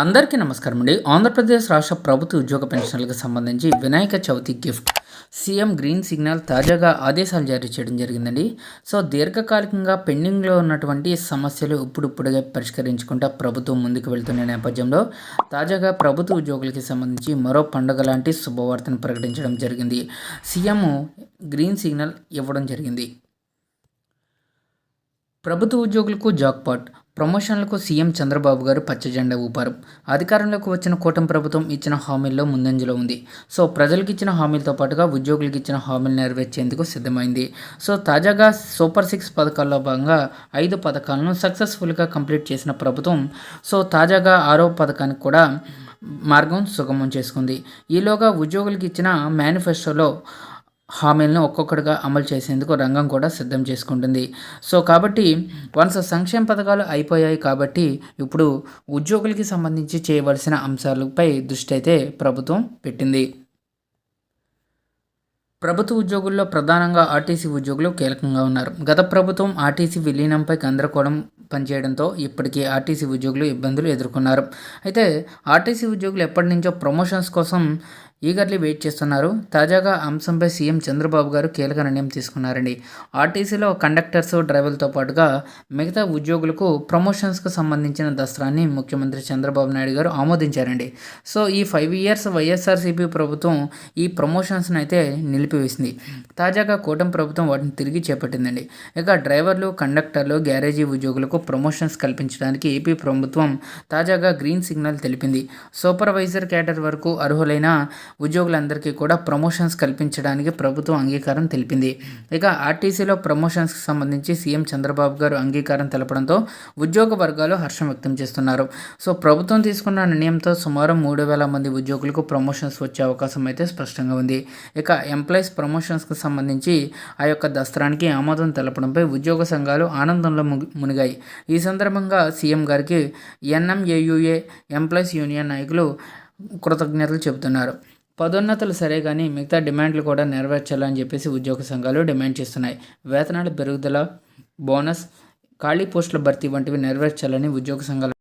అందరికీ నమస్కారం అండి. ఆంధ్రప్రదేశ్ రాష్ట్ర ప్రభుత్వ ఉద్యోగ పెన్షన్లకు సంబంధించి Vinayaka Chavithi gift CM green signal తాజాగా ఆదేశాలు జారీ చేయడం జరిగిందండి. సో దీర్ఘకాలికంగా పెండింగ్లో ఉన్నటువంటి సమస్యలు ఇప్పుడిప్పుడుగా పరిష్కరించుకుంటా ప్రభుత్వం ముందుకు వెళ్తున్న నేపథ్యంలో తాజాగా ప్రభుత్వ ఉద్యోగులకి సంబంధించి మరో పండుగ లాంటి శుభవార్తను ప్రకటించడం జరిగింది. సీఎం గ్రీన్ సిగ్నల్ ఇవ్వడం జరిగింది. ప్రభుత్వ ఉద్యోగులకు జాక్పాట్ ప్రమోషన్లకు సీఎం చంద్రబాబు గారు పచ్చజెండా ఊపారు. అధికారంలోకి వచ్చిన కూటమి ప్రభుత్వం ఇచ్చిన హామీల్లో ముందంజలో ఉంది. సో ప్రజలకు ఇచ్చిన హామీలతో పాటుగా ఉద్యోగులకు ఇచ్చిన హామీలు నెరవేర్చేందుకు సిద్ధమైంది. సో తాజాగా సూపర్ సిక్స్ పథకాల్లో భాగంగా ఐదు పథకాలను సక్సెస్ఫుల్గా కంప్లీట్ చేసిన ప్రభుత్వం సో తాజాగా ఆరో పథకానికి కూడా మార్గం సుగమం చేసుకుంది. ఈలోగా ఉద్యోగులకు ఇచ్చిన మేనిఫెస్టోలో హామీలను ఒక్కొక్కటిగా అమలు చేసేందుకు రంగం కూడా సిద్ధం చేసుకుంటుంది. సో కాబట్టి వన్స్ సంక్షేమ పథకాలు అయిపోయాయి కాబట్టి ఇప్పుడు ఉద్యోగులకి సంబంధించి చేయవలసిన అంశాలపై దృష్టి అయితే ప్రభుత్వం పెట్టింది. ప్రభుత్వ ఉద్యోగుల్లో ప్రధానంగా ఆర్టీసీ ఉద్యోగులు కీలకంగా ఉన్నారు. గత ప్రభుత్వం ఆర్టీసీ విలీనంపై గందరగోళం పనిచేయడంతో ఇప్పటికీ ఆర్టీసీ ఉద్యోగులు ఇబ్బందులు ఎదుర్కొన్నారు. అయితే ఆర్టీసీ ఉద్యోగులు ఎప్పటి నుంచో ప్రమోషన్స్ కోసం ఈగర్లీ వెయిట్ చేస్తున్నారు. తాజాగా అంశంపై సీఎం చంద్రబాబు గారు కీలక నిర్ణయం తీసుకున్నారండి. ఆర్టీసీలో కండక్టర్స్ డ్రైవర్లతో పాటుగా మిగతా ఉద్యోగులకు ప్రమోషన్స్కు సంబంధించిన దసరాన్ని ముఖ్యమంత్రి చంద్రబాబు నాయుడు గారు ఆమోదించారండి. సో ఈ ఫైవ్ ఇయర్స్ వైఎస్ఆర్సీపీ ప్రభుత్వం ఈ ప్రమోషన్స్ని అయితే నిలిపివేసింది. తాజాగా కూటమి ప్రభుత్వం వాటిని తిరిగి చేపట్టిందండి. ఇక డ్రైవర్లు కండక్టర్లు గ్యారేజీ ఉద్యోగులకు ప్రమోషన్స్ కల్పించడానికి ఏపీ ప్రభుత్వం తాజాగా గ్రీన్ సిగ్నల్ తెలిపింది. సూపర్వైజర్ క్యాడర్ వరకు అర్హులైన ఉద్యోగులందరికీ కూడా ప్రమోషన్స్ కల్పించడానికి ప్రభుత్వం అంగీకారం తెలిపింది. ఇక ఆర్టీసీలో ప్రమోషన్స్కి సంబంధించి సీఎం చంద్రబాబు గారు అంగీకారం తెలపడంతో ఉద్యోగ వర్గాలు హర్షం వ్యక్తం చేస్తున్నారు. సో ప్రభుత్వం తీసుకున్న నిర్ణయంతో సుమారు మూడు వేల మంది ఉద్యోగులకు ప్రమోషన్స్ వచ్చే అవకాశం అయితే స్పష్టంగా ఉంది. ఇక ఎంప్లాయీస్ ప్రమోషన్స్కి సంబంధించి ఆ యొక్క దసరానికి ఆమోదం తెలపడంపై ఉద్యోగ సంఘాలు ఆనందంలో మునిగాయి. ఈ సందర్భంగా సీఎం గారికి ఎన్ఎంఏయుఏ ఎంప్లాయీస్ యూనియన్ నాయకులు కృతజ్ఞతలు చెబుతున్నారు. పదోన్నతులు సరే కానీ మిగతా డిమాండ్లు కూడా నెరవేర్చాలని చెప్పేసి ఉద్యోగ సంఘాలు డిమాండ్ చేస్తున్నాయి. వేతనాల పెరుగుదల బోనస్ ఖాళీ పోస్టుల భర్తీ వంటివి నెరవేర్చాలని ఉద్యోగ సంఘాలు